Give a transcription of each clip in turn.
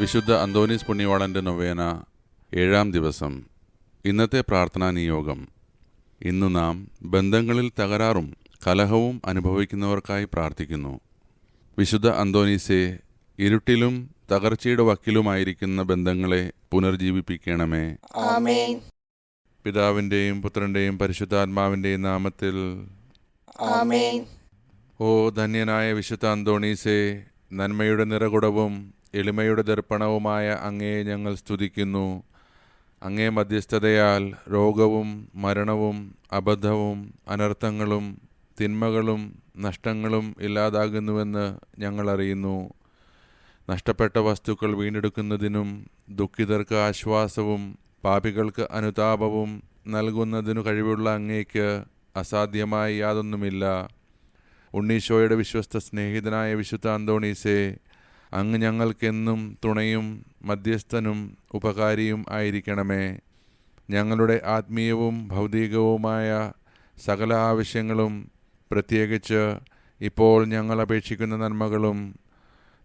വിശുദ്ധ അന്തോനീസ് പുണ്യവാളന്റെ നൊവേന ഏഴാം ദിവസം. ഇന്നത്തെ പ്രാർത്ഥനാ നിയോഗം. ഇന്ന് നാം ബന്ധങ്ങളിൽ തകരാറും കലഹവും അനുഭവിക്കുന്നവർക്കായി പ്രാർത്ഥിക്കുന്നു. വിശുദ്ധ അന്തോനീസെ ഇരുട്ടിലും തകർച്ചയുടെ വക്കിലുമായിരിക്കുന്ന ബന്ധങ്ങളെ പുനർജീവിപ്പിക്കണമേ. പിതാവിന്റെയും പുത്രന്റെയും പരിശുദ്ധാത്മാവിന്റെയും നാമത്തിൽ ഓ ധന്യനായ വിശുദ്ധ അന്തോണീസെ നന്മയുടെ നിറകുടവും എളിമയുടെ ദർപ്പണവുമായ അങ്ങയെ ഞങ്ങൾ സ്തുതിക്കുന്നു. അങ്ങേ മധ്യസ്ഥതയാൽ രോഗവും മരണവും അബദ്ധവും അനർത്ഥങ്ങളും തിന്മകളും നഷ്ടങ്ങളും ഇല്ലാതാകുന്നുവെന്ന് ഞങ്ങൾ അറിയുന്നു. നഷ്ടപ്പെട്ട വസ്തുക്കൾ വീണ്ടെടുക്കുന്നതിനും ദുഃഖിതർക്ക് ആശ്വാസവും പാപികൾക്ക് അനുതാപവും നൽകുന്നതിനു കഴിവുള്ള അങ്ങേക്ക് അസാധ്യമായി യാതൊന്നുമില്ല. ഉണ്ണീശോയുടെ വിശ്വസ്ത സ്നേഹിതനായ വിശുദ്ധ അന്തോണീസെ അങ്ങ് ഞങ്ങൾക്കെന്നും തുണയും മധ്യസ്ഥനും ഉപകാരിയും ആയിരിക്കണമേ. ഞങ്ങളുടെ ആത്മീയവും ഭൗതികവുമായ സകല ആവശ്യങ്ങളും പ്രത്യേകിച്ച് ഇപ്പോൾ ഞങ്ങൾ അപേക്ഷിക്കുന്ന നന്മകളും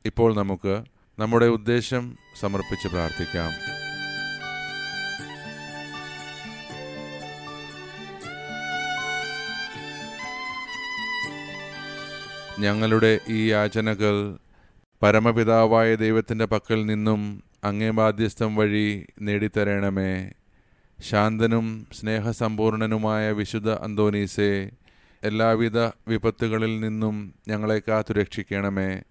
ഇപ്പോൾ നമുക്ക് നമ്മുടെ ഉദ്ദേശം സമർപ്പിച്ച് പ്രാർത്ഥിക്കാം. ഞങ്ങളുടെ ഈ യാചനകൾ പരമപിതാവായ ദൈവത്തിന്റെ പക്കൽ നിന്നും അങ്ങേ ബാധ്യസ്ഥം വഴി നേടിത്തരണമേ. ശാന്തനും സ്നേഹസമ്പൂർണനുമായ വിശുദ്ധ അന്തോനീസെ എല്ലാവിധ വിപത്തുകളിൽ നിന്നും ഞങ്ങളെ കാത്തുരക്ഷിക്കണമേ.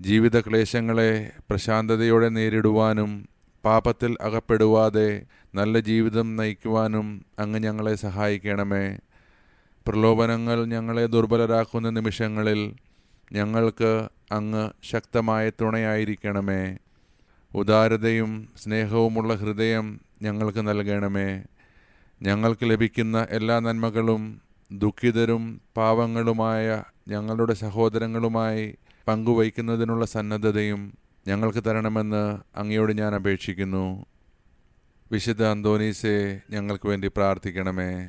ജീവിത ക്ലേശങ്ങളെ പ്രശാന്തതയോടെ നേരിടുവാനും പാപത്തിൽ അകപ്പെടുവാതെ നല്ല ജീവിതം നയിക്കുവാനും അങ്ങ് ഞങ്ങളെ സഹായിക്കണമേ. പ്രലോഭനങ്ങൾ ഞങ്ങളെ ദുർബലരാക്കുന്ന നിമിഷങ്ങളിൽ ഞങ്ങൾക്ക് അങ്ങ് ശക്തമായ തുണയായിരിക്കണമേ. ഉദാരതയും സ്നേഹവുമുള്ള ഹൃദയം ഞങ്ങൾക്ക് നൽകണമേ. ഞങ്ങൾക്ക് ലഭിക്കുന്ന എല്ലാ നന്മകളും ദുഃഖിതരും പാവങ്ങളുമായ ഞങ്ങളുടെ സഹോദരങ്ങളുമായി പങ്കുവയ്ക്കുന്നതിനുള്ള സന്നദ്ധതയും ഞങ്ങൾക്ക് തരണമെന്ന് അങ്ങയോട് ഞാൻ അപേക്ഷിക്കുന്നു. വിശുദ്ധ അന്തോനീസെ ഞങ്ങൾക്ക് വേണ്ടി പ്രാർത്ഥിക്കണമേ.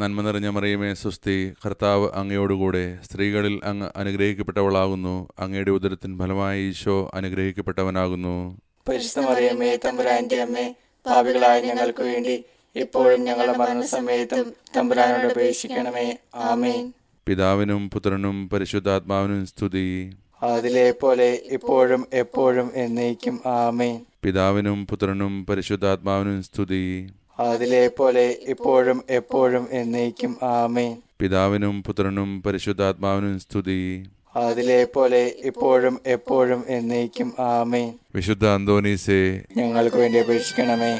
നന്മ നിറഞ്ഞ മറിയമേ സുസ്തി കർത്താവ് അങ്ങയോടുകൂടെ. സ്ത്രീകളിൽ അങ്ങ് അനുഗ്രഹിക്കപ്പെട്ടവളാകുന്നു. അങ്ങയുടെ ഉദരത്തിൻ ഫലമായി ഈശോ അനുഗ്രഹിക്കപ്പെട്ടവനാകുന്നു. തമ്പുരാന്റെ അമ്മേ പാപികളായ ഞങ്ങൾക്ക് വേണ്ടി ഇപ്പോഴും ഞങ്ങളുടെ മരണസമയത്തും തമ്പുരാനോട് അപേക്ഷിക്കണമേ. ആമേൻ. പിതാവിനും പുത്രനും പരിശുദ്ധാത്മാവിനും സ്തുതി. അതിലെ പോലെ ഇപ്പോഴും എപ്പോഴും എന്നേക്കും ആമേൻ. പിതാവിനും പുത്രനും പരിശുദ്ധാത്മാവിനും സ്തുതി. അതിലെ പോലെ ഇപ്പോഴും എപ്പോഴും എന്നേക്കും. ആമേൻ. പിതാവിനും പുത്രനും പരിശുദ്ധാത്മാവിനും സ്തുതി. അതിലെ പോലെ ഇപ്പോഴും എപ്പോഴും എന്നേക്കും. ആമേൻ. വിശുദ്ധ അന്തോനീസേ ഞങ്ങൾക്ക് വേണ്ടി അപേക്ഷിക്കണമേ.